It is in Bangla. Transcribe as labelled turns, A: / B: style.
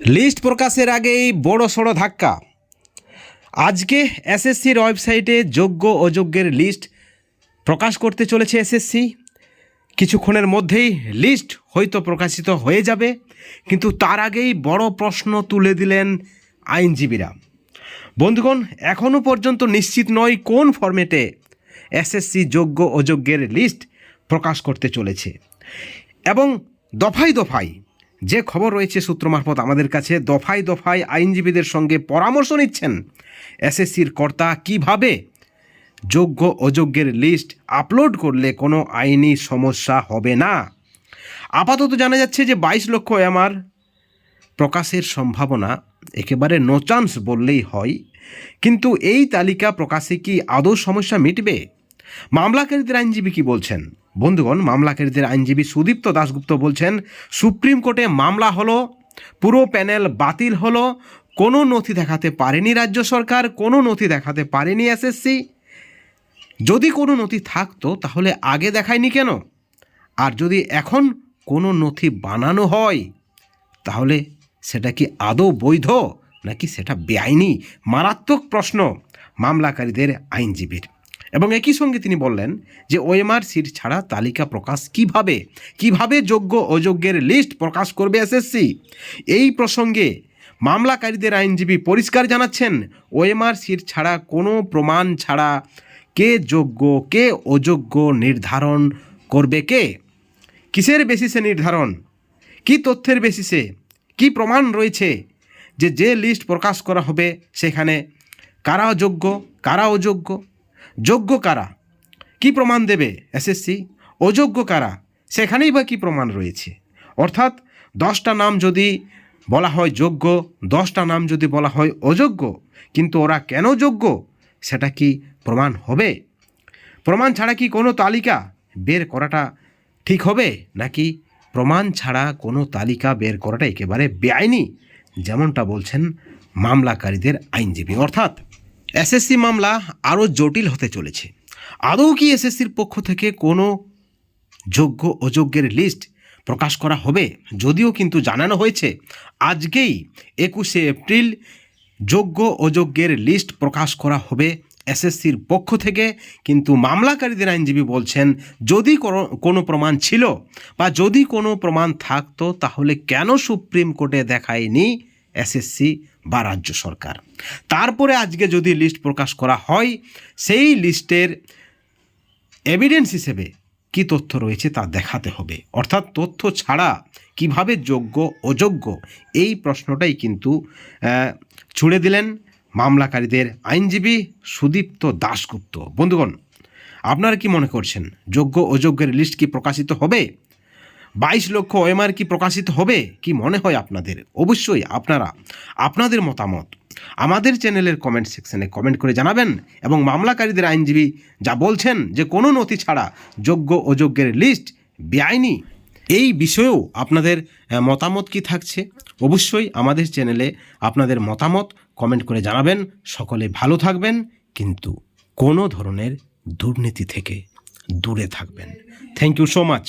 A: লিস্ট প্রকাশের আগেই বড় সড়ো ধাক্কা। আজকে এসএসসির ওয়েবসাইটে যোগ্য অযোগ্যের লিস্ট প্রকাশ করতে চলেছে এসএসসি। কিছুক্ষণের মধ্যেই লিস্ট হয়তো প্রকাশিত হয়ে যাবে, কিন্তু তার আগেই বড় প্রশ্ন তুলে দিলেন আইনজীবীরা। বন্ধুগণ এখনও পর্যন্ত নিশ্চিত নয় কোন ফরম্যাটে এসএসসি যোগ্য অযোগ্যের লিস্ট প্রকাশ করতে চলেছে। এবং দফায় দফায় যে খবর রয়েছে সূত্র মারফত আমাদের কাছে দফায় দফায় আইনজীবীদের সঙ্গে পরামর্শ নিচ্ছেন। এসএসসির কর্তা কীভাবে যোগ্য অযোগ্যের লিস্ট আপলোড করলে কোনো আইনি সমস্যা হবে না? আপাতত জানা যাচ্ছে যে বাইশ লক্ষ এমআর প্রকাশের সম্ভাবনা একেবারে নো চান্স বললেই হয়। কিন্তু এই তালিকা প্রকাশে কি আদৌ সমস্যা মিটবে? মামলাকারীদের আইনজীবী কি বলছেন? বন্ধুগণ, মামলাকারীদের আইনজীবী সুদীপ্ত দাশগুপ্ত বলছেন, সুপ্রিম কোর্টে মামলা হলো, পুরো প্যানেল বাতিল হলো, কোনো নথি দেখাতে পারেনি রাজ্য সরকার, কোনো নথি দেখাতে পারেনি এসএসসি যদি কোনো নথি থাকতো, তাহলে আগে দেখায়নি কেন? আর যদি এখন কোনো নথি বানানো হয়, তাহলে সেটা কি আদৌ বৈধ, নাকি সেটা বেআইনি? মারাত্মক প্রশ্ন মামলাকারীদের আইনজীবীর। এবং একই সঙ্গে তিনি বললেন যে ওএমআর সিট ছাড়া তালিকা প্রকাশ কীভাবে? কীভাবে যোগ্য অযোগ্যের লিস্ট প্রকাশ করবে এসএসসি? এই প্রসঙ্গে মামলাকারীদের আইনজীবী পরিষ্কার জানাচ্ছেন, ওএমআর সিট ছাড়া কোনো প্রমাণ ছাড়া কে যোগ্য, কে অযোগ্য নির্ধারণ করবে কে? কিসের বেসিসে নির্ধারণ? কি তথ্যের বেসিসে কি প্রমাণ রয়েছে যে যে লিস্ট প্রকাশ করা হবে সেখানে কারা যোগ্য, কারা অযোগ্য? যোগ্য কারা? কি প্রমাণ দেবে এসএসসি অযোগ্য কারা? সেখানেই বা কী প্রমাণ রয়েছে? অর্থাৎ দশটা নাম যদি বলা হয় যোগ্য, দশটা নাম যদি বলা হয় অযোগ্য, কিন্তু ওরা কেন যোগ্য? সেটা কি প্রমাণ হবে? প্রমাণ ছাড়া কি কোনো তালিকা বের করাটা ঠিক হবে? নাকি প্রমাণ ছাড়া কোনো তালিকা বের করাটা একেবারে বেআইনি? যেমনটা বলছেন মামলাকারীদের আইনজীবী। অর্থাৎ এসএসসি মামলা আরও জটিল হতে চলেছে। আদৌ কি এসএসসির পক্ষ থেকে কোনো যোগ্য অযোগ্যের লিস্ট প্রকাশ করা হবে? যদিও কিন্তু জানানো হয়েছে, আজকেই একুশে এপ্রিল যোগ্য অযোগ্যের লিস্ট প্রকাশ করা হবে এসএসসির পক্ষ থেকে। কিন্তু মামলাকারীদের আইনজীবী বলছেন, যদি কোনো প্রমাণ ছিল বা যদি কোনো প্রমাণ থাকতো, তাহলে কেন সুপ্রিম কোর্টে দেখায়নি এসএসসি বা রাজ্য সরকার। তারপরে আজকে যদি লিস্ট প্রকাশ করা হয়, সেই লিস্টের এভিডেন্স হিসেবে কি তথ্য রয়েছে তা দেখাতে হবে। অর্থাৎ তথ্য ছাড়া কীভাবে যোগ্য, অযোগ্য, এই প্রশ্নটাই কিন্তু ছুড়ে দিলেন মামলাকারীদের আইনজীবী সুদীপ্ত দাশগুপ্ত। বন্ধুগণ, আপনারা কি মনে করছেন, যোগ্য, অযোগ্যের লিস্ট কি প্রকাশিত হবে? বাইশ লক্ষ ওএমআর কি প্রকাশিত হবে? কি মনে হয় আপনাদের? অবশ্যই আপনারা, আপনাদের মতামত আমাদের চ্যানেলের কমেন্ট সেকশনে কমেন্ট করে জানাবেন এবং মামলাকারীদের আইনজীবী যা বলছেন যে কোনো নথি ছাড়া যোগ্য অযোগ্যের লিস্ট বেআইনি, এই বিষয়েও আপনাদের মতামত কি থাকছে? অবশ্যই আমাদের চ্যানেলে আপনাদের মতামত কমেন্ট করে জানাবেন। সকলে ভালো থাকবেন, কিন্তু কোনো ধরনের দুর্নীতি থেকে দূরে থাকবেন। Thank you so much